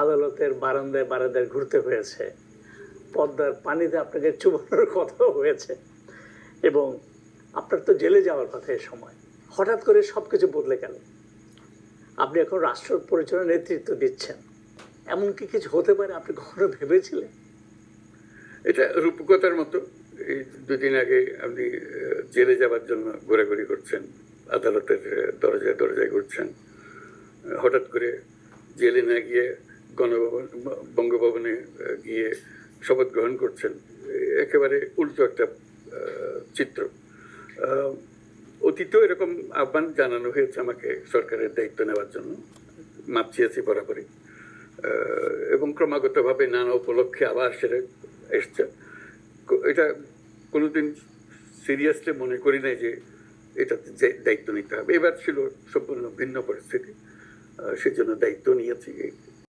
আদালতের বারান্দায় বারান্দায় ঘুরতে হয়েছে। পদ্মার পানিতে আপনাকে চুবানোর কথাও হয়েছে। এবং আপনার তো জেলে যাওয়ার কথা এ সময়। হঠাৎ করে সব কিছু বদলে গেল। আপনি এখন রাষ্ট্র পরিচালনার নেতৃত্ব দিচ্ছেন। এমন কি কিছু হতে পারে আপনি কখনো ভেবেছিলেন? এটা রূপকথার মতো। এই দুদিন আগে আপনি জেলে যাবার জন্য ঘোরাঘুরি করছেন, আদালতের দরজায় দরজায় ঘুরছেন। হঠাৎ করে জেলে না গিয়ে গণভবন বঙ্গভবনে গিয়ে শপথ গ্রহণ করছেন। একেবারে উল্টো একটা চিত্র। অতীতেও এরকম আহ্বান জানানো হয়েছে আমাকে সরকারের দায়িত্ব নেওয়ার জন্য। মাপ চেয়েছি বরাবরই। এবং ক্রমাগতভাবে নানা উপলক্ষে আবার সেটা এসছে। এটা কোনোদিন সিরিয়াসলি মনে করি নাই যে এটাতে দায়িত্ব নিতে হবে। এবার ছিল সম্পূর্ণ ভিন্ন পরিস্থিতি। সেজন্য দায়িত্ব নিয়েছি।